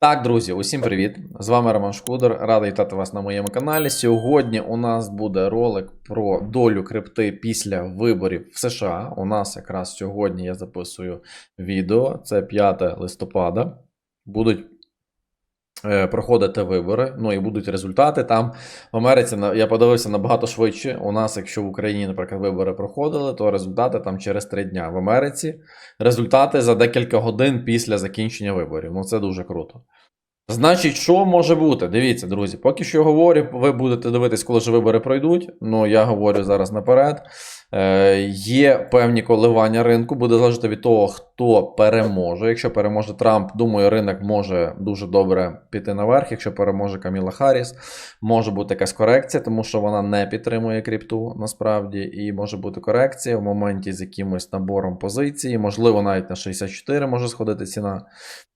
Так, друзі, усім привіт! З вами Роман Шкудер. Радий вітати вас на моєму каналі. Сьогодні у нас буде ролик про долю крипти після виборів в США. У нас якраз сьогодні я записую відео. Це 5 листопада. Будуть е, проходити вибори, ну і будуть результати. Там в Америці я подивився набагато швидше. У нас, якщо в Україні, наприклад, вибори проходили, то результати там через 3 дня. В Америці результати за декілька годин після закінчення виборів. Ну це дуже круто. Значить, що може бути? Дивіться, друзі, поки що говорю, ви будете дивитись, коли ж вибори пройдуть. Ну я говорю зараз наперед. Е, є певні коливання ринку, буде залежати від того, хто переможе. Якщо переможе Трамп, думаю, ринок може дуже добре піти наверх. Якщо переможе Каміла Харріс, може бути якась корекція, тому що вона не підтримує крипту насправді, і може бути корекція в моменті з якимось набором позицій. Можливо, навіть на 64 може сходити ціна.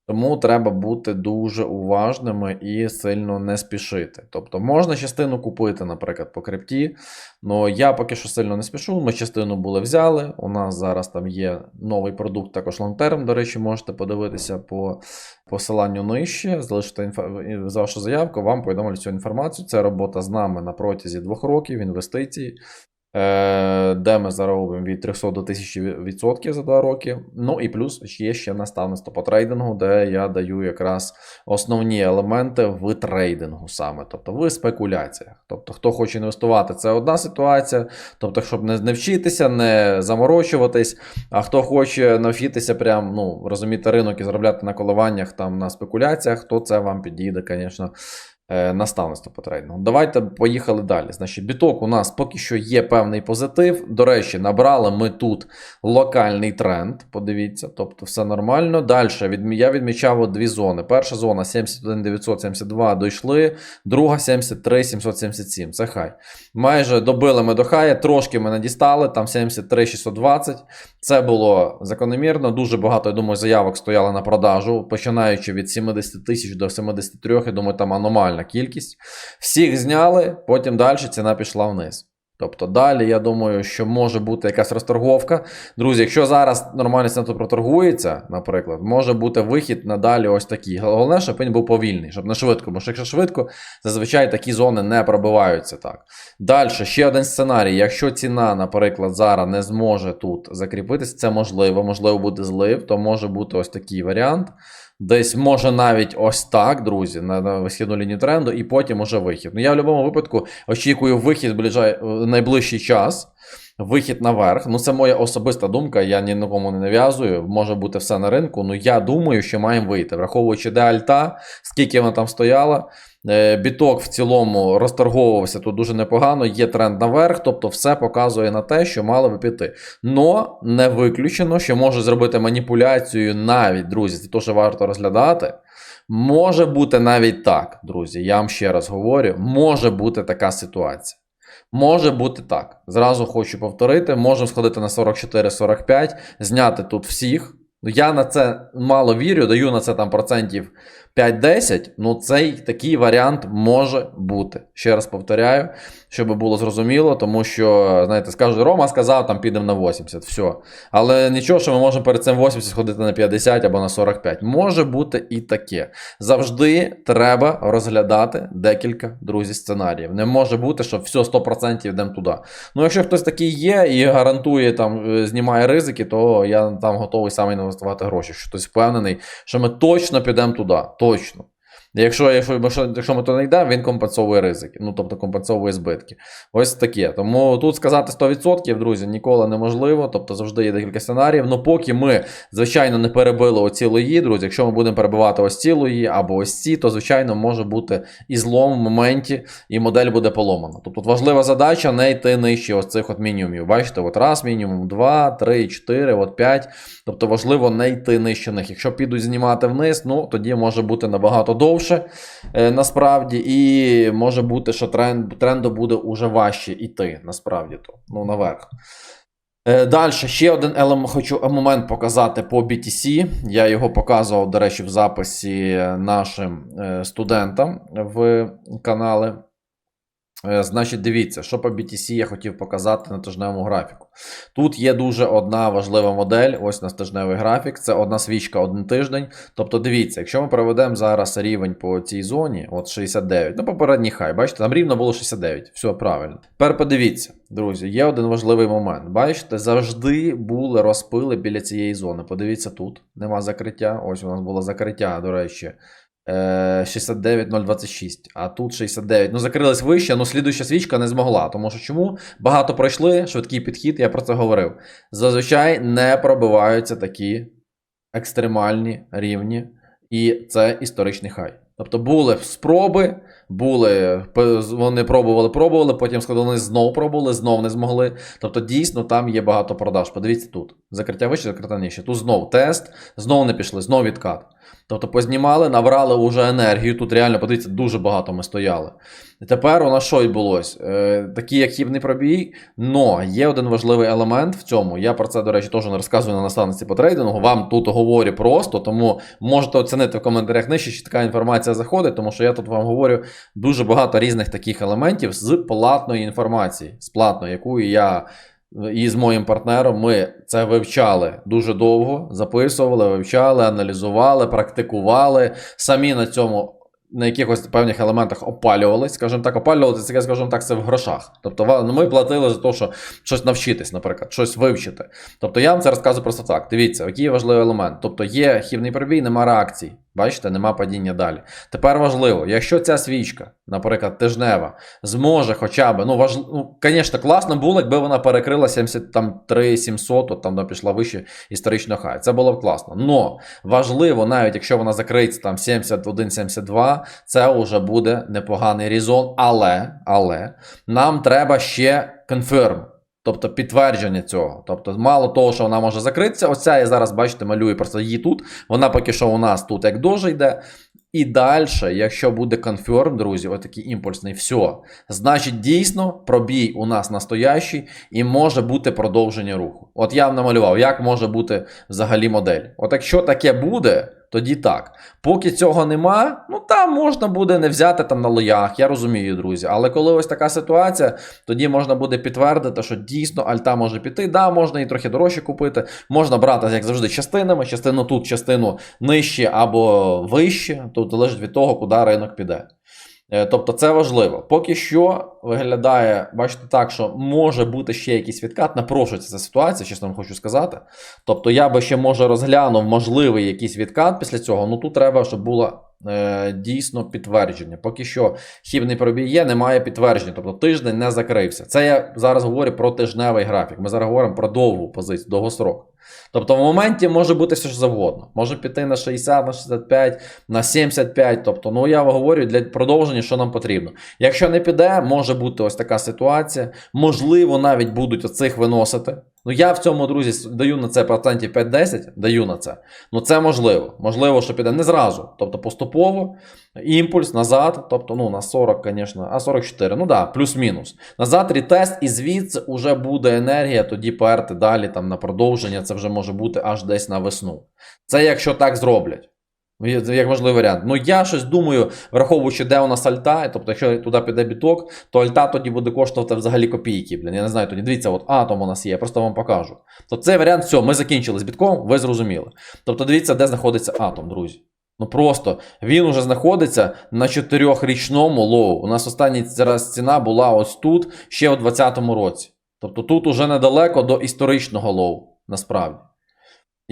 Тому треба бути дуже уважними і сильно не спішити. Тобто можна частину купити, наприклад, по крипті. але я поки що сильно не спішу. Ми частину були взяли. У нас зараз там є новий продукт, також лонтерм. До речі, можете подивитися по посиланню нижче, залишити інфа... за вашу заявку, вам повідомлю цю інформацію. Це робота з нами на протязі двох років, інвестицій. Е, де ми заробимо від 300 до 1000 відсотків за 2 роки. Ну і плюс є ще наставництво по трейдингу, де я даю якраз основні елементи в трейдингу саме, тобто в спекуляціях. Тобто, хто хоче інвестувати, це одна ситуація. Тобто, щоб не, не вчитися, не заморочуватись. А хто хоче навчитися, прям ну розуміти ринок і заробляти на коливаннях там на спекуляціях, то це вам підійде, звісно. Е, Наставництво по трейдингу. Давайте поїхали далі. Значить, біток у нас поки що є певний позитив. До речі, набрали ми тут локальний тренд. Подивіться, тобто все нормально. Далі я відмічав дві зони. Перша зона 71972 дійшли, друга 73777. Це хай. Майже добили ми до хая, трошки ми не дістали, там 73620. Це було закономірно. Дуже багато, я думаю, заявок стояло на продажу, починаючи від 70 тисяч до 73, я думаю, там аномальна кількість. Всіх зняли, потім далі ціна пішла вниз. Тобто далі, я думаю, що може бути якась розторговка. Друзі, якщо зараз нормально ціна тут проторгується, наприклад, може бути вихід надалі ось такий. Головне, щоб він був повільний, щоб не швидко. Бо якщо швидко, зазвичай такі зони не пробиваються так. Далі, ще один сценарій. Якщо ціна, наприклад, зараз не зможе тут закріпитись, це можливо, можливо, буде злив, то може бути ось такий варіант. Десь може навіть ось так, друзі, на, на висхідну лінію тренду, і потім уже вихід. Ну я в будь-якому випадку очікую вихід в найближчий час. Вихід наверх. Ну, це моя особиста думка, я ні на кому не нав'язую. Може бути все на ринку. Ну я думаю, що маємо вийти. Враховуючи де альта, скільки вона там стояла. Е, Біток в цілому розторговувався тут дуже непогано, є тренд наверх, тобто все показує на те, що мало би піти. Но не виключено, що може зробити маніпуляцію навіть, друзі, це теж варто розглядати. Може бути навіть так, друзі. Я вам ще раз говорю, може бути така ситуація. Може бути так. Зразу хочу повторити, можемо сходити на 44-45, зняти тут всіх. Ну, Я на це мало вірю, даю на це там процентів 5-10. Ну, цей такий варіант може бути. Ще раз повторяю, щоб було зрозуміло, тому що, знаєте, скажуть, Рома сказав, там підемо на 80, все. Але нічого, що ми можемо перед цим 80 сходити на 50 або на 45. Може бути і таке. Завжди треба розглядати декілька друзі сценаріїв. Не може бути, що все 100% йдемо туди. Ну, якщо хтось такий є і гарантує там, е, знімає ризики, то я там готовий сам інвестувати гроші. Хтось впевнений, що ми точно підемо туди. Точно. Якщо, якщо, якщо, якщо ми то не йдемо, він компенсовує ризики, ну тобто компенсовує збитки. Ось таке. Тому тут сказати 100%, друзі, ніколи неможливо. Тобто завжди є декілька сценаріїв. Ну поки ми, звичайно, не перебили оці лої, друзі. Якщо ми будемо перебивати ось ці лої або ось ці, то звичайно може бути і злом в моменті, і модель буде поломана. Тобто тут важлива задача не йти нижче ось цих от мінімумів. Бачите, от раз мінімум, два, три, чотири, от п'ять. Тобто важливо не йти нижче них. Якщо підуть знімати вниз, ну тоді може бути набагато довше е, насправді, і може бути, що тренд, тренду буде уже важче йти, насправді то, ну наверх. Е, Далі ще один елемент хочу момент показати по BTC. Я його показував, до речі, в записі нашим е, студентам в канали. Значить, дивіться, що по BTC я хотів показати на тижневому графіку. Тут є дуже одна важлива модель. Ось на тижневий графік. Це одна свічка один тиждень. Тобто, дивіться, якщо ми проведемо зараз рівень по цій зоні, от 69, ну попередній хай, бачите, там рівно було 69. Все правильно. Тепер подивіться, друзі, є один важливий момент. Бачите, завжди були розпили біля цієї зони. Подивіться тут, нема закриття. Ось у нас було закриття, до речі. Е, 69026, а тут 69. Ну, закрилась вище, ну слідуюча свічка не змогла. Тому що чому? Багато пройшли, швидкий підхід, я про це говорив. Зазвичай не пробиваються такі екстремальні рівні, і це історичний хай. Тобто були спроби, були, вони пробували, пробували, потім сказали, вони знов пробували, знов не змогли. Тобто, дійсно, там є багато продаж. Подивіться тут. Закриття вище, закриття нижче. Тут знов тест, знов не пішли, знов відкат. Тобто познімали, набрали уже енергію. Тут реально, подивіться, дуже багато ми стояли. І тепер у нас що відбулось? Е, такий як хібний пробій, но є один важливий елемент в цьому. Я про це, до речі, теж не розказую на наставниці по трейдингу. Вам тут говорю просто, тому можете оцінити в коментарях нижче, чи така інформація заходить, тому що я тут вам говорю дуже багато різних таких елементів з платної інформації, з платної, яку я і з моїм партнером ми це вивчали дуже довго, записували, вивчали, аналізували, практикували. Самі на цьому на якихось певних елементах опалювались. Скажімо так, опалювалися, це, скажімо так, це в грошах. Тобто ну, ми платили за те, що щось навчитись, наприклад, щось вивчити. Тобто я вам це розказую просто так. Дивіться, який важливий елемент. Тобто є хівний пробій, нема реакцій. Бачите, нема падіння далі. Тепер важливо, якщо ця свічка, наприклад, тижнева, зможе хоча б, ну, важ... ну, звісно, класно було, якби вона перекрила 73 700, от там пішла вище історичного хай. Це було б класно. Но важливо, навіть якщо вона закриється там 71-72, це вже буде непоганий різон. Але, але нам треба ще конферм. Тобто підтвердження цього. Тобто, мало того, що вона може закритися. Оця я зараз, бачите, малюю просто її тут. Вона поки що у нас тут як дуже йде. І далі, якщо буде конферм, друзі, отакий імпульсний, все. Значить, дійсно, пробій у нас настоящий і може бути продовження руху. От я вам намалював, як може бути взагалі модель. От якщо таке буде, тоді так. Поки цього нема, ну там можна буде не взяти там на лоях, я розумію, друзі. Але коли ось така ситуація, тоді можна буде підтвердити, що дійсно альта може піти. Да, можна і трохи дорожче купити. Можна брати, як завжди, частинами, частину тут, частину нижче або вище. Тут залежить від того, куди ринок піде. Е, Тобто це важливо. Поки що виглядає, бачите, так, що може бути ще якийсь відкат. Напрошується ця ситуація, чесно вам хочу сказати. Тобто я би ще може розглянув можливий якийсь відкат після цього. Ну тут треба, щоб було е, дійсно підтвердження. Поки що хібний пробій є, немає підтвердження. Тобто тиждень не закрився. Це я зараз говорю про тижневий графік. Ми зараз говоримо про довгу позицію, довгострок. Тобто в моменті може бути все що завгодно. Може піти на 60, на 65, на 75. Тобто, ну я говорю для продовження, що нам потрібно. Якщо не піде, може бути ось така ситуація. Можливо, навіть будуть оцих виносити. Ну я в цьому, друзі, даю на це процентів 5-10, даю на це. Ну це можливо. Можливо, що піде не зразу. Тобто поступово, імпульс назад, тобто ну на 40, звісно, а 44, ну да, плюс-мінус. Назад рітест, і звідси вже буде енергія, тоді перти далі там на продовження. Це вже може бути аж десь на весну. Це якщо так зроблять. Як можливий варіант. Ну я щось думаю, враховуючи, де у нас альта, тобто, якщо туди піде біток, то альта тоді буде коштувати взагалі копійки. Блін. Я не знаю, тоді дивіться, от атом у нас є, я просто вам покажу. Тобто цей варіант, все, ми закінчили з бітком, ви зрозуміли. Тобто, дивіться, де знаходиться атом, друзі. Ну просто він уже знаходиться на 4-річному лоу. У нас остання зараз ціна була ось тут, ще у 2020 році. Тобто тут уже недалеко до історичного лоу, насправді.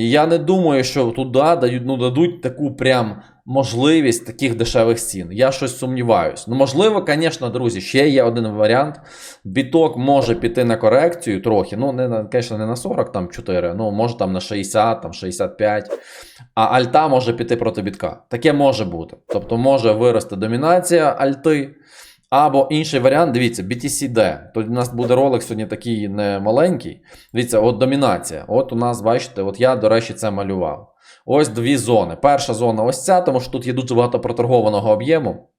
І я не думаю, що туди дають, ну, дадуть таку прям можливість таких дешевих цін. Я щось сумніваюсь. Ну, можливо, звісно, друзі, ще є один варіант. Біток може піти на корекцію трохи. Ну, не звісно, не на 40, там 4, ну, може там на 60, там 65. А альта може піти проти бітка. Таке може бути. Тобто може вирости домінація альти. Або інший варіант, дивіться, BTCD. Тут у нас буде ролик сьогодні такий не маленький. Дивіться, от домінація. От у нас, бачите, от я, до речі, це малював. Ось дві зони. Перша зона ось ця, тому що тут є дуже багато проторгованого об'єму.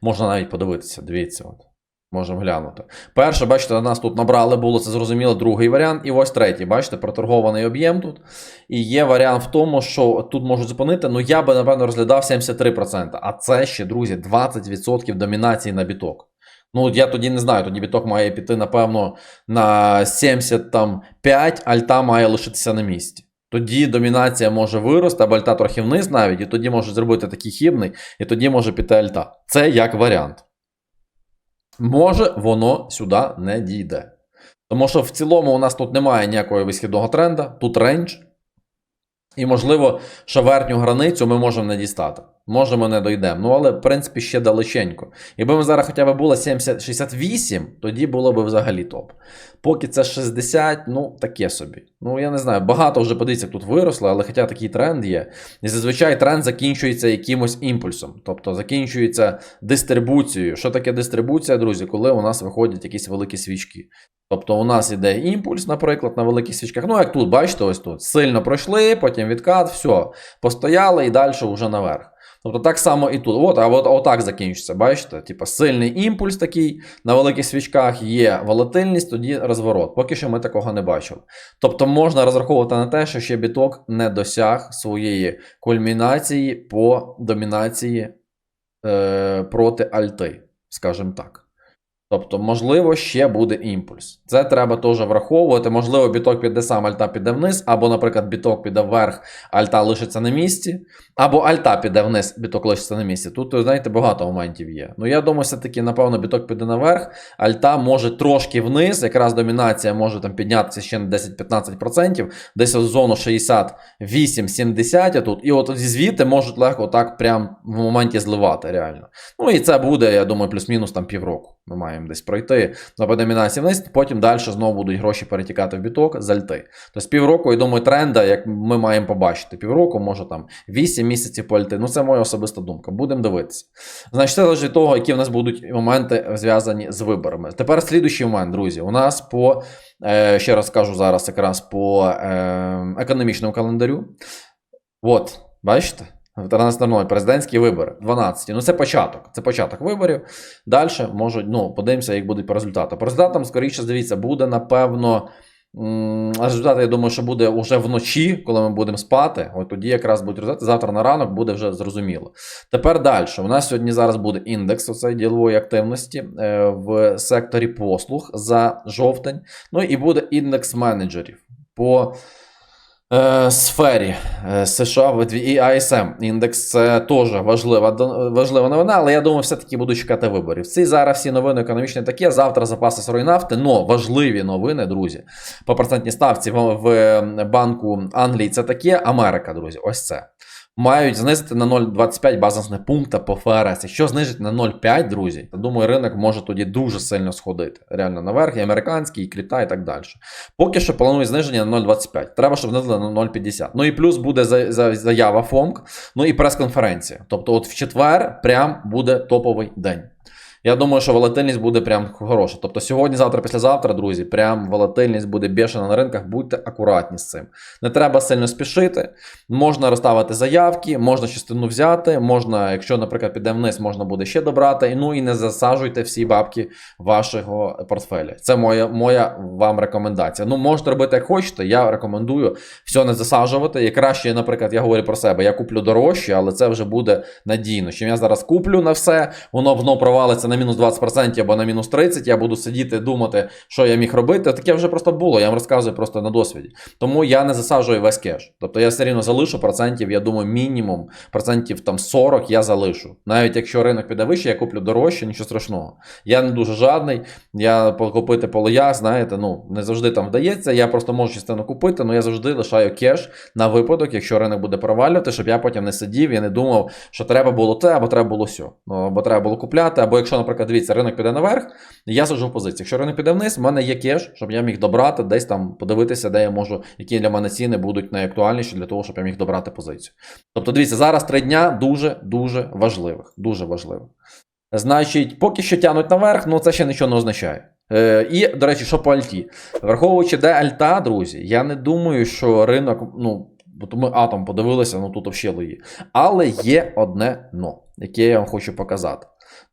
Можна навіть подивитися, дивіться. от. Можемо глянути. Перше, бачите, нас тут набрали було, це зрозуміло, другий варіант. І ось третій, бачите, проторгований об'єм тут. І є варіант в тому, що тут можуть зупинити, ну я би, напевно, розглядав 73%. А це ще, друзі, 20% домінації на біток. Ну, я тоді не знаю, тоді біток має піти, напевно, на 75, альта має лишитися на місці. Тоді домінація може вирости, або альта трохи вниз навіть, і тоді може зробити такий хібний, і тоді може піти альта. Це як варіант. Може, воно сюди не дійде. Тому що в цілому у нас тут немає ніякого висхідного тренда, тут рейндж. І, можливо, що границю ми можемо не дістати. Може, ми не дійдемо. Ну, але, в принципі, ще далеченько. Якби ми зараз хоча б було 70, 68, тоді було б взагалі топ. Поки це 60, ну, таке собі. Ну, я не знаю, багато вже подивіться, тут виросло, але хоча такий тренд є. І зазвичай тренд закінчується якимось імпульсом. Тобто закінчується дистрибуцією. Що таке дистрибуція, друзі, коли у нас виходять якісь великі свічки? Тобто у нас іде імпульс, наприклад, на великих свічках. Ну, як тут, бачите, ось тут. Сильно пройшли, потім відкат, все, постояли і далі вже наверх. Тобто так само і тут. От, а от отак закінчиться, бачите? Типа сильний імпульс такий на великих свічках є волатильність, тоді розворот. Поки що ми такого не бачили. Тобто можна розраховувати на те, що ще біток не досяг своєї кульмінації по домінації е, проти альти, скажімо так. Тобто, можливо, ще буде імпульс. Це треба теж враховувати. Можливо, біток піде сам, альта піде вниз, або, наприклад, біток піде вверх, альта лишиться на місці, або альта піде вниз, біток лишиться на місці. Тут, знаєте, багато моментів є. Ну, я думаю, все-таки, напевно, біток піде наверх, альта може трошки вниз, якраз домінація може там піднятися ще на 10-15%, десь в зону 68-70 тут. І от звідти можуть легко так прям в моменті зливати, реально. Ну і це буде, я думаю, плюс-мінус там півроку. Ми маємо десь пройти на домінації вниз, потім далі знову будуть гроші перетікати в біток з альти. Тобто півроку, я думаю, тренда, як ми маємо побачити, півроку, може там 8 місяців по альти. Ну, це моя особиста думка. Будемо дивитися. Значить, це залежить від того, які в нас будуть моменти зв'язані з виборами. Тепер слідуючий момент, друзі. У нас по, е, ще раз скажу зараз, якраз по е, економічному календарю. От, бачите? В 13.00 президентські вибори, 12. Ну, це початок. Це початок виборів. Далі можуть, ну, подивимося, як будуть по результатам. По результатам, скоріше, дивіться, буде, напевно. Результати, я думаю, що буде вже вночі, коли ми будемо спати. От тоді якраз будуть результати. Завтра на ранок буде вже зрозуміло. Тепер далі. У нас сьогодні зараз буде індекс оцей ділової активності е, в секторі послуг за жовтень. Ну і буде індекс менеджерів по сфері е, США і АСМ Індекс це теж важлива, важлива новина, але я думаю, все-таки буду чекати виборів. Ці зараз всі новини економічні такі. Завтра запаси сирої нафти, но важливі новини, друзі. По процентній ставці в Банку Англії це таке. Америка, друзі, ось це. Мають знизити на 0,25 базисних пункта по ФРС. Якщо знижить на 0,5, друзі, то думаю, ринок може тоді дуже сильно сходити. Реально наверх, і американський, і крипта, і так далі. Поки що планують зниження на 0,25. Треба, щоб знизили на 0,50. Ну і плюс буде за- за- заява ФОМК, ну і прес-конференція. Тобто, от в четвер прям буде топовий день. Я думаю, що волатильність буде прям хороша. Тобто сьогодні, завтра, післязавтра, друзі, прям волатильність буде бешена на ринках. Будьте акуратні з цим. Не треба сильно спішити. Можна розставити заявки, можна частину взяти. Можна, якщо, наприклад, піде вниз, можна буде ще добрати. Ну і не засаджуйте всі бабки вашого портфеля. Це моя, моя вам рекомендація. Ну, можете робити як хочете. Я рекомендую все не засаджувати. І краще, наприклад, я говорю про себе, я куплю дорожче, але це вже буде надійно. Чим я зараз куплю на все, воно воно провалиться на мінус 20% або на мінус 30%, я буду сидіти, думати, що я міг робити. Таке вже просто було. Я вам розказую просто на досвіді. Тому я не засаджую весь кеш. Тобто я все рівно залишу процентів, я думаю, мінімум процентів там 40 я залишу. Навіть якщо ринок піде вище, я куплю дорожче, нічого страшного. Я не дуже жадний. Я купити по лоях, знаєте, ну не завжди там вдається. Я просто можу частину купити, але я завжди лишаю кеш на випадок, якщо ринок буде провалювати, щоб я потім не сидів і не думав, що треба було те, або треба було сьо. Ну, або треба було купляти, або якщо, наприклад, дивіться, ринок піде наверх, я сиджу в позиції. Якщо ринок піде вниз, в мене є кеш, щоб я міг добрати, десь там подивитися, де я можу, які для мене ціни будуть найактуальніші для того, щоб я міг добрати позицію. Тобто, дивіться, зараз три дня дуже дуже важливих. Дуже важливих. Значить, поки що тянуть наверх, ну це ще нічого не означає. Е, і, до речі, що по Альті? Враховуючи, де Альта, друзі, я не думаю, що ринок, ну, от ми атом подивилися, ну тут взагалі. Але є одне но, яке я вам хочу показати.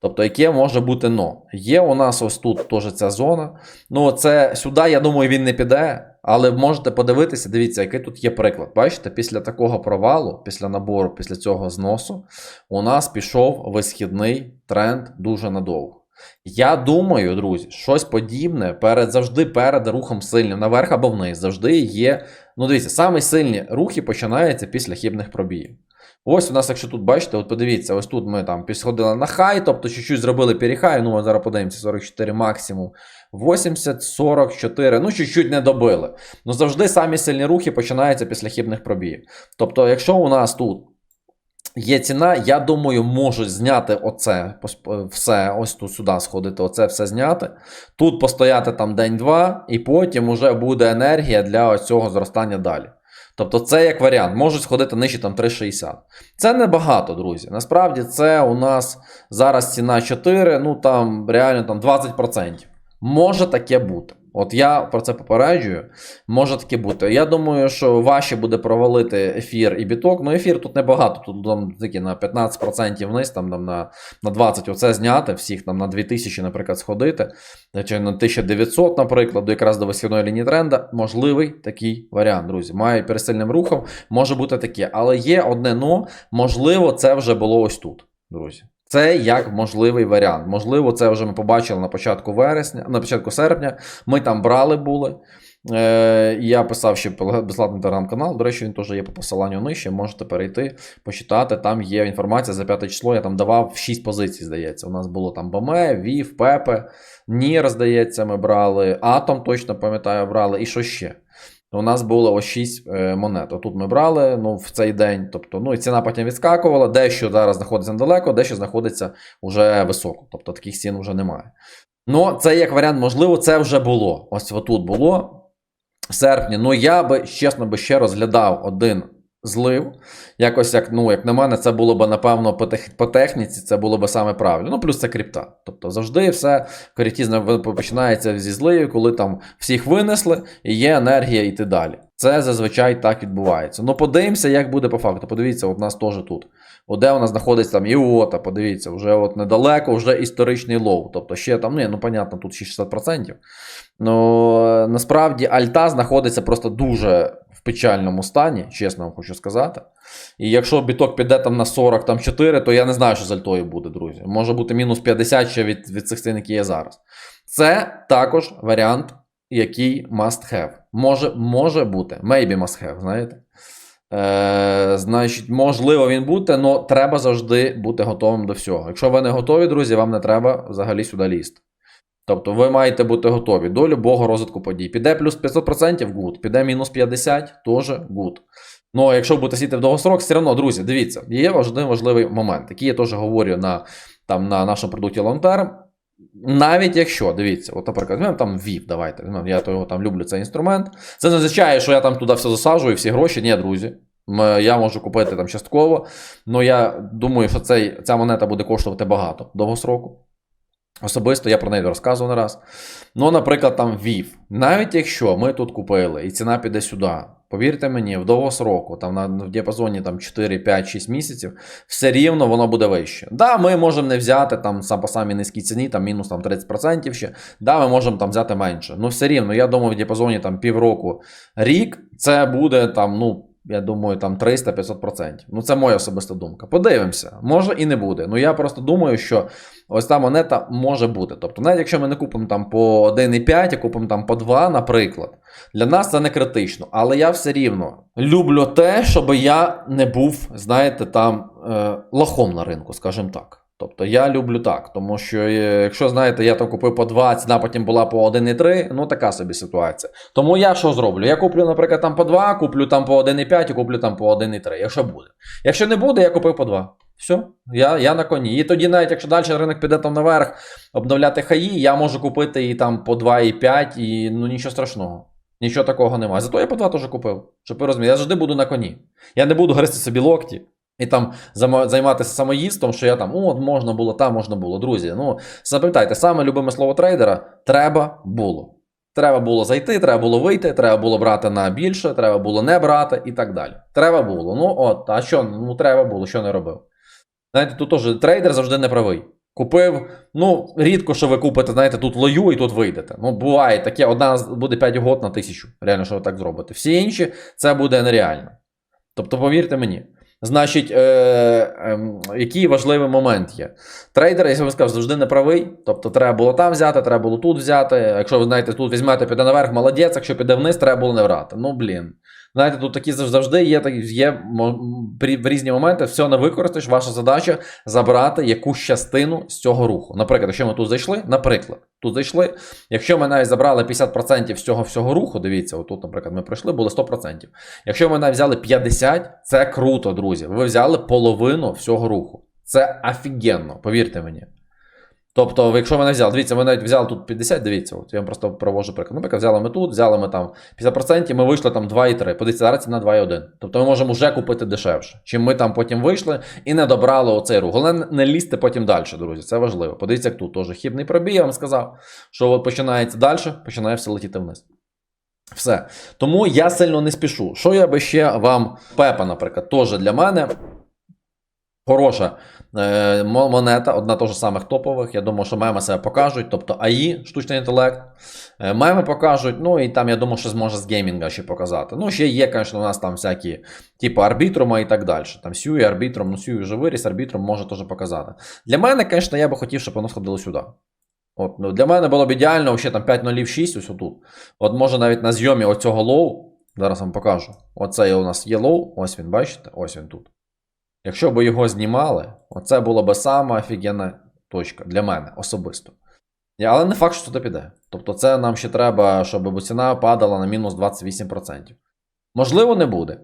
Тобто, яке може бути но. Є у нас ось тут теж ця зона. Ну, це сюди, я думаю, він не піде. Але можете подивитися, дивіться, який тут є приклад. Бачите, після такого провалу, після набору, після цього зносу, у нас пішов висхідний тренд дуже надовго. Я думаю, друзі, щось подібне перед завжди перед рухом сильним наверх або вниз. Завжди є. Ну, дивіться, самі сильні рухи починаються після хибних пробіїв. Ось у нас, якщо тут бачите, от подивіться, ось тут ми там підходили на хай, тобто чуть-чуть зробили перехай, ну ми зараз подивимося, 44 максимум, 80, 44, ну чуть-чуть не добили. Ну завжди самі сильні рухи починаються після хибних пробіїв. Тобто, якщо у нас тут є ціна, я думаю, можуть зняти оце все, ось тут сюди сходити, оце все зняти. Тут постояти там день-два, і потім уже буде енергія для цього зростання далі. Тобто, це як варіант, можуть сходити нижче там 3,60. Це небагато, друзі. Насправді, це у нас зараз ціна 4, ну там реально там 20%. Може таке бути. От я про це попереджую. Може таке бути. Я думаю, що важче буде провалити ефір і біток. Ну, ефір тут небагато, тут там такі на 15% вниз, там, там на, на 20% оце зняти, всіх там на 2000, наприклад, сходити. Чи на 1900, наприклад, до якраз до висхідної лінії тренда. Можливий такий варіант, друзі. Має пересильним рухом, може бути таке. Але є одне но, можливо, це вже було ось тут, друзі. Це як можливий варіант. Можливо, це вже ми побачили на початку вересня, на початку серпня. Ми там брали були. Е, я писав ще безплатний телеграм-канал. До речі, він теж є по посиланню нижче. Можете перейти, почитати. Там є інформація за п'яте число. Я там давав 6 позицій, здається. У нас було там БМЕ, ВІВ, Пепе, Нір, здається, ми брали. Атом, точно пам'ятаю, брали. І що ще? У нас було ось 6 е, монет. Отут ми брали ну, в цей день. Тобто, ну і ціна потім відскакувала. Дещо зараз знаходиться недалеко, дещо знаходиться вже високо. Тобто таких цін вже немає. Ну, це як варіант, можливо, це вже було. Ось отут було в серпні. Ну, я би, чесно, би ще розглядав один злив. Якось, як, ну, як на мене, це було б, напевно, по, тех, по техніці, це було б саме правильно. Ну, плюс це крипта. Тобто завжди все корітізм починається зі зливів, коли там всіх винесли і є енергія йти далі. Це зазвичай так відбувається. Ну, подивимося, як буде по факту. Подивіться, от нас теж тут. От де у нас знаходиться там Іота, подивіться, вже от недалеко, вже історичний лоу. Тобто ще там, ну, ну понятно, тут 60%. Ну, насправді Альта знаходиться просто дуже печальному стані, чесно вам хочу сказати. І якщо біток піде там на 40, там 4, то я не знаю, що з Альтою буде, друзі. Може бути мінус 50 ще від, від цих цін, які є зараз. Це також варіант, який must have. Може, може бути, maybe must have, знаєте. Е, Значить, можливо, він буде, але треба завжди бути готовим до всього. Якщо ви не готові, друзі, вам не треба взагалі сюди лізти. Тобто ви маєте бути готові до любого розвитку подій. Піде плюс 500% good, піде мінус 50, теж good. Ну, а якщо будете сіти в довгосрок, все одно, друзі, дивіться, є один важливий момент, який я теж говорю на, там, на нашому продукті Long. Навіть якщо, дивіться, от, наприклад, візьмемо там VIP, давайте. Я того там люблю цей інструмент. Це не означає, що я там туди все засаджую, всі гроші. Ні, друзі. Я можу купити там частково. але я думаю, що цей, ця монета буде коштувати багато довгосроку. Особисто я про неї розказував не раз. Ну, наприклад, там VIV. Навіть якщо ми тут купили і ціна піде сюди, повірте мені, в довгосроку, там на в діапазоні там 4, 5, 6 місяців, все рівно воно буде вище. Да, ми можемо не взяти там сам по самій низькій ціні, там мінус там 30% ще. Да, ми можемо там взяти менше. Ну, все рівно, я думаю, в діапазоні там півроку рік це буде там, ну. Я думаю, там 300-500%. Ну, це моя особиста думка. Подивимося, може і не буде. Ну я просто думаю, що ось та монета може бути. Тобто, навіть якщо ми не купимо там по 1,5, а купимо там по 2, наприклад, для нас це не критично. Але я все рівно люблю те, щоб я не був, знаєте, там е, лохом на ринку, скажімо так. Тобто я люблю так, тому що е, якщо знаєте, я там купив по 2, ціна потім була по 1,3, ну така собі ситуація. Тому я що зроблю? Я куплю, наприклад, там по 2, куплю там по 1,5 і куплю там по 1,3, якщо буде. Якщо не буде, я купив по 2. Все, я я на коні. І тоді, навіть якщо далі ринок піде там наверх, обновляти хаї, я можу купити і там по 2,5, і ну нічого страшного. Нічого такого немає. Зато я по 2 теж купив. Щоб ви розуміли, я завжди буду на коні. Я не буду гризти собі локті. І там займатися самоїдством, що я там, от можна було, там можна було. Друзі, ну запам'ятайте, саме любиме слово трейдера треба було. Треба було зайти, треба було вийти, треба було брати на більше, треба було не брати і так далі. Треба було. Ну от, а що, ну треба було, що не робив. Знаєте, тут теж трейдер завжди не правий. Купив, ну, рідко, що ви купите, знаєте, тут лою і тут вийдете. Ну, буває таке, одна буде 5 угод на тисячу. Реально, що ви так зробите. Всі інші це буде нереально. Тобто, повірте мені. Значить, е, е, який важливий момент є. Трейдер, я вам сказав, завжди не правий. Тобто треба було там взяти, треба було тут взяти. Якщо ви знаєте, тут візьмете, піде наверх, молодець, якщо піде вниз, треба було не врати. Ну, блін. Знаєте, тут такі завжди є, є в різні моменти, все не використаєш. Ваша задача забрати якусь частину з цього руху. Наприклад, якщо ми тут зайшли, наприклад, тут зайшли. Якщо ми навіть забрали 50% з цього всього руху, дивіться, отут, наприклад, ми пройшли, було 100%. Якщо ми навіть взяли 50, це круто, друзі. Ви взяли половину всього руху. Це офігенно, повірте мені. Тобто, якщо ви не взяли, дивіться, ви навіть взяли тут 50, дивіться, от я вам просто провожу приклад. Наприклад, взяли ми тут, взяли ми там 50%, ми вийшли там 2,3. Подивіться, зараз ціна 2,1. Тобто ми можемо вже купити дешевше. Чим ми там потім вийшли і не добрали оцей рух. Головне не лізти потім далі, друзі. Це важливо. Подивіться, як тут теж хібний пробій, я вам сказав, що от починається далі, починає все летіти вниз. Все. Тому я сильно не спішу. Що я би ще вам, Пепа, наприклад, теж для мене хороша монета, одна з самих топових. Я думаю, що меми себе покажуть. Тобто АІ, штучний інтелект. Е, меми покажуть. Ну і там, я думаю, що зможе з геймінга ще показати. Ну, ще є, звісно, у нас там всякі, типу арбітрума і так далі. Там Сьюї, арбітром, ну Сьюї вже виріс, арбітром може теж показати. Для мене, звісно, я би хотів, щоб воно сходило сюди. От, ну, для мене було б ідеально ще там 5 0 6 ось отут. От може навіть на зйомі оцього лоу, зараз вам покажу. Оце у нас є лоу, ось він, бачите? Ось він тут. Якщо б його знімали, оце було б сама офігенна точка для мене особисто. Але не факт, що туди піде. Тобто, це нам ще треба, щоб ціна падала на мінус 28%. Можливо, не буде.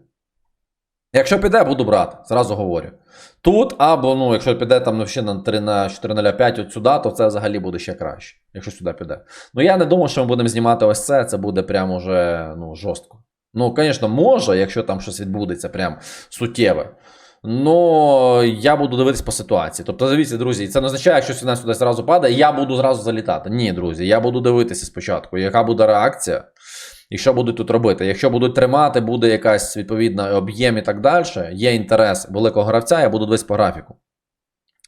Якщо піде, буду брати, зразу говорю. Тут, або, ну, якщо піде там ну, ще на 3 на 4,05 от сюди, то це взагалі буде ще краще, якщо сюди піде. Ну я не думаю, що ми будемо знімати ось це, це буде прямо вже ну, жорстко. Ну, звісно, може, якщо там щось відбудеться, прям суттєве. Ну, я буду дивитись по ситуації. Тобто, дивіться, друзі, це не означає, якщо ціна сюди зразу падає, я буду зразу залітати. Ні, друзі, я буду дивитися спочатку, яка буде реакція, і що будуть тут робити. Якщо будуть тримати, буде якась відповідна об'єм і так далі, є інтерес великого гравця, я буду дивитися по графіку.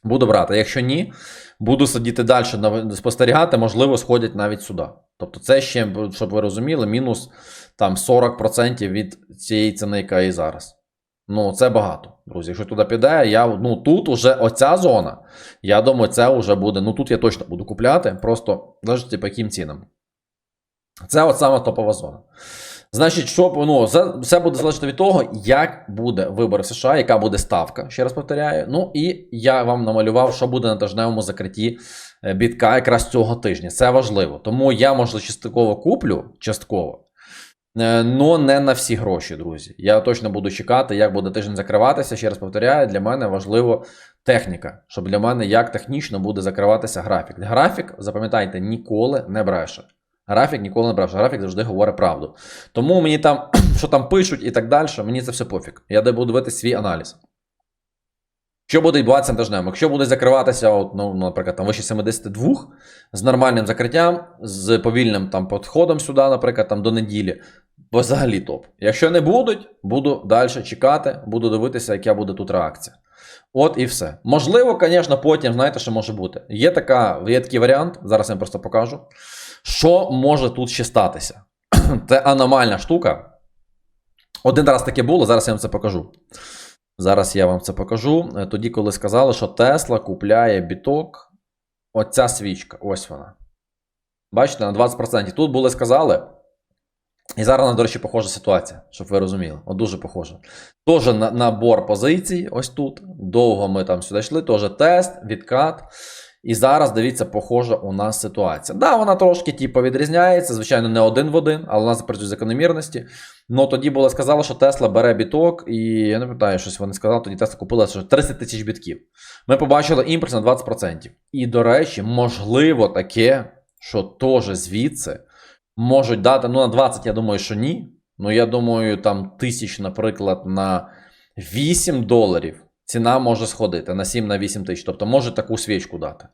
Буду брати. Якщо ні, буду сидіти далі, спостерігати, можливо, сходять навіть сюди. Тобто, це ще, щоб ви розуміли, мінус там 40% від цієї ціни, яка є зараз. Ну, це багато, друзі. Якщо туди піде, я ну тут уже оця зона. Я думаю, це вже буде. Ну тут я точно буду купляти, просто залежить по яким цінам. Це от саме топова зона. Значить, що ну, все буде залежати від того, як буде вибор в США, яка буде ставка, ще раз повторяю. Ну і я вам намалював, що буде на тижневому закритті е, бітка якраз цього тижня. Це важливо. Тому я, може, частково куплю, частково. Е, Ну, не на всі гроші, друзі. Я точно буду чекати, як буде тиждень закриватися. Ще раз повторяю, для мене важливо техніка, щоб для мене як технічно буде закриватися графік. Графік, запам'ятайте, ніколи не бреше. Графік ніколи не бреше. Графік завжди говорить правду. Тому мені там, що там пишуть і так далі, мені це все пофіг. Я буду дивитися свій аналіз. Що буде відбуватися на? Якщо буде закриватися, от, ну, наприклад, там вище 72 з нормальним закриттям, з повільним там підходом сюди, наприклад, там до неділі, взагалі топ. Якщо не будуть, буду далі чекати, буду дивитися, яка буде тут реакція. От і все. Можливо, звісно, потім, знаєте, що може бути. Є, така, є такий варіант, зараз я вам просто покажу. Що може тут ще статися? Це аномальна штука. Один раз таке було, зараз я вам це покажу. Зараз я вам це покажу. Е, Тоді, коли сказали, що Тесла купляє біток. Оця свічка, ось вона. Бачите, на 20%. Тут були сказали. І зараз, на, до речі, похожа ситуація, щоб ви розуміли. От дуже похоже. Теж на, набор позицій, ось тут. Довго ми там сюди йшли, теж тест, відкат. І зараз, дивіться, похожа у нас ситуація. Да, вона трошки типу, відрізняється, звичайно, не один в один, але нас працюють закономірності. Ну тоді було сказано, що Тесла бере біток, і я не пам'ятаю, щось вони сказали, тоді Тесла купила що 30 тисяч бітків. Ми побачили імпульс на 20%. І, до речі, можливо таке, що теж звідси можуть дати, ну на 20, я думаю, що ні. Ну, я думаю, там тисяч, наприклад, на 8 доларів ціна може сходити на 7 на 8 тисяч. Тобто може таку свічку дати.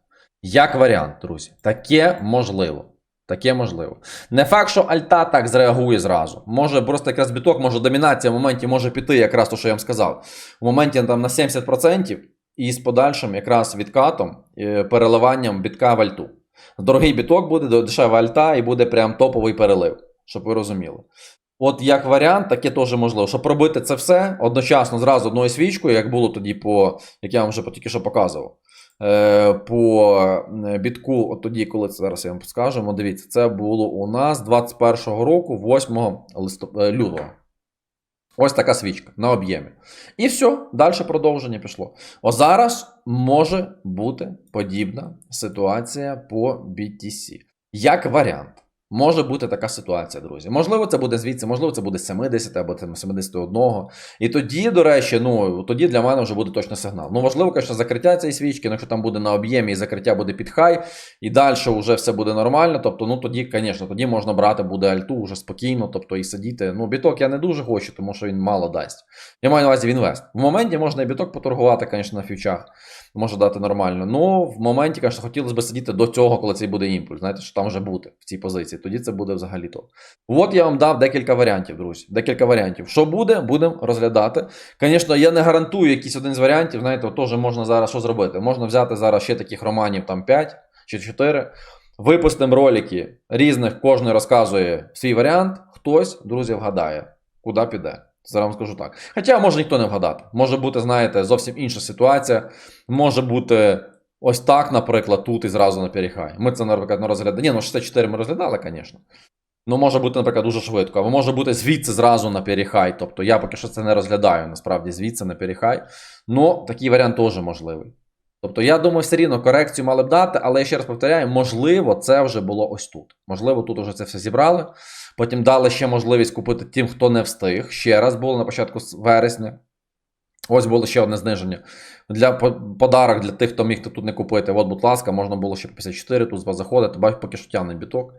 Як варіант, друзі. Таке можливо. Таке можливо. Не факт, що Альта так зреагує зразу. Може, просто якраз біток, може домінація в моменті може піти, якраз то, що я вам сказав. В моменті там на 70% і з подальшим якраз відкатом, е, переливанням бітка в альту. Дорогий біток буде, дешева альта і буде прям топовий перелив, щоб ви розуміли. От як варіант, таке теж можливо, щоб робити це все одночасно зразу одною свічкою, як було тоді по, як я вам вже тільки що показував. Е, по бітку, от тоді, коли це зараз я вам скажемо, дивіться, це було у нас 21-го року, 8 листоп... е, лютого. Ось така свічка на об'ємі. І все, далі продовження пішло. О, зараз може бути подібна ситуація по BTC. Як варіант. Може бути така ситуація, друзі. Можливо, це буде звідси, можливо, це буде 70 або там 71. І тоді, до речі, ну тоді для мене вже буде точно сигнал. Ну, можливо, звісно, закриття цієї свічки, ну, якщо там буде на об'ємі і закриття буде під хай, і далі вже все буде нормально. Тобто, ну тоді, звісно, тоді можна брати буде альту вже спокійно, тобто і сидіти. Ну, біток я не дуже хочу, тому що він мало дасть. Я маю на увазі в інвест. В моменті можна і біток поторгувати, звісно, на фьючах. Може дати нормально. Ну, в моменті, звісно, хотілося б сидіти до цього, коли цей буде імпульс. Знаєте, що там вже бути в цій позиції. Тоді це буде взагалі топ. От я вам дав декілька варіантів, друзі. Декілька варіантів. Що буде, будемо розглядати. Звісно, я не гарантую якийсь один з варіантів. Знаєте, теж можна зараз що зробити. Можна взяти зараз ще таких романів, там 5 чи 4. Випустимо ролики різних, кожен розказує свій варіант. Хтось, друзі, вгадає, куди піде. Зараз скажу так. Хоча може ніхто не вгадати. Може бути, знаєте, зовсім інша ситуація. Може бути ось так, наприклад, тут і зразу на перехай. Ми це, наприклад, не розглядали. Ні, ну 64 ми розглядали, звісно. Ну, може бути, наприклад, дуже швидко. Або може бути звідси зразу на перехай. Тобто я поки що це не розглядаю, насправді, звідси на перехай. Ну, такий варіант теж можливий. Тобто, я думаю, все рівно корекцію мали б дати, але я ще раз повторяю, можливо, це вже було ось тут. Можливо, тут вже це все зібрали. Потім дали ще можливість купити тим, хто не встиг. Ще раз було на початку вересня. Ось було ще одне зниження. Для подарок для тих, хто міг тут не купити. От, будь ласка, можна було ще 54, тут з вас заходити, бачу, поки що тягне біток.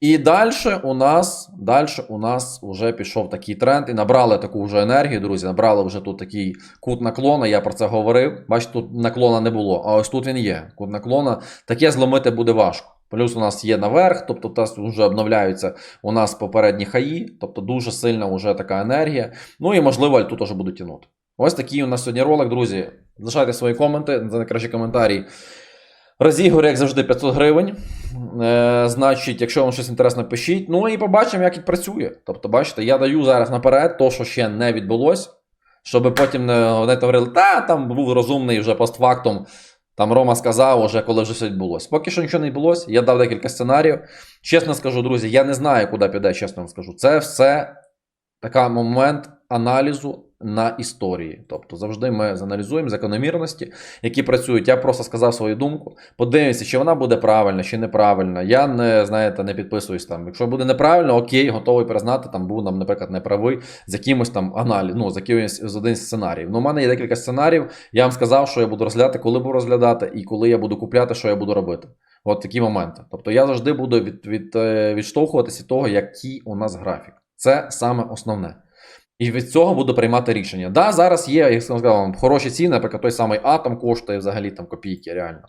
І далі у нас далі у нас вже пішов такий тренд, і набрали таку вже енергію, друзі. Набрали вже тут такий кут наклона. Я про це говорив. Бачите, тут наклона не було. А ось тут він є. Кут наклона. Таке зломити буде важко. Плюс у нас є наверх, тобто тут вже обновляються у нас попередні хаї, тобто дуже сильна вже така енергія. Ну і можливо, тут теж будуть тягнути. Ось такий у нас сьогодні ролик, друзі. Залишайте свої коменти, за найкращі коментарі. Розігор, як завжди, 500 гривень. Е, Значить, якщо вам щось інтересне, пишіть. Ну і побачимо, як працює. Тобто, бачите, я даю зараз наперед, то, що ще не відбулось, щоб потім не, не говорили, та там був розумний вже постфактум. Там Рома сказав, уже коли вже все відбулося. Поки що нічого не відбулося, я дав декілька сценаріїв. Чесно скажу, друзі, я не знаю, куди піде, чесно вам скажу. Це все такий момент аналізу на історії. Тобто завжди ми заналізуємо закономірності, які працюють. Я просто сказав свою думку. Подивимося, чи вона буде правильна, чи неправильна. Я не знаєте, не підписуюсь там. Якщо буде неправильно, окей, готовий признати, там був, нам, наприклад, неправий з якимось там аналіз, ну, з якимось з один з сценаріїв. Ну, у мене є декілька сценаріїв. Я вам сказав, що я буду розглядати, коли буду розглядати, і коли я буду купляти, що я буду робити. От такі моменти. Тобто я завжди буду від, від, відштовхуватися від того, який у нас графік. Це саме основне. І від цього буду приймати рішення. Да, зараз є, як сказав хороші ціни, наприклад, той самий атом коштує взагалі там копійки, реально.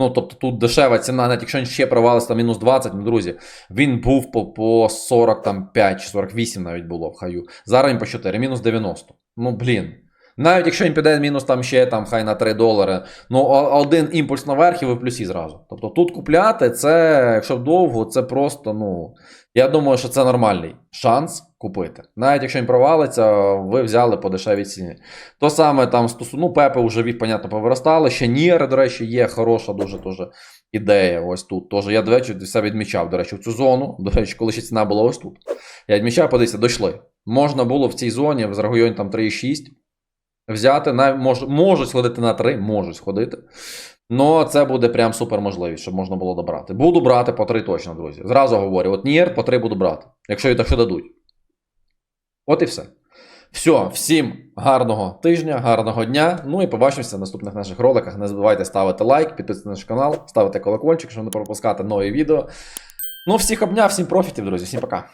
Ну, тобто тут дешева ціна, навіть якщо він ще провалився там мінус 20, ну, друзі, він був по по 45 чи 48 навіть було в хаю. Зараз він по 4, мінус 90. Ну, блін. Навіть якщо він піде мінус там ще там хай на 3 долари, ну один імпульс наверх і ви плюсі зразу. Тобто тут купляти, це, якщо довго, це просто, ну. Я думаю, що це нормальний шанс купити. Навіть якщо він провалиться, ви взяли по дешевій ціні. То саме там ну, пепи вже вів, понятно, повиростали. Ще Ніри, до речі, є хороша дуже дуже ідея. Ось тут. Тож я, до речі, все відмічав. До речі, в цю зону. До речі, коли ще ціна була ось тут. Я відмічав, подивіться, дійшли. Можна було в цій зоні, в районі там 3,6. Взяти, можуть сходити на 3, можуть сходити. Ну, це буде прям супер можливість, щоб можна було добрати. Буду брати по 3 точно, друзі. Зразу говорю, от Нієр по 3 буду брати, якщо і так що дадуть. От і все. Все, всім гарного тижня, гарного дня. Ну і побачимося в наступних наших роликах. Не забувайте ставити лайк, підписатися на наш канал, ставити колокольчик, щоб не пропускати нові відео. Ну, всіх обняв, всім профітів, друзі, всім пока.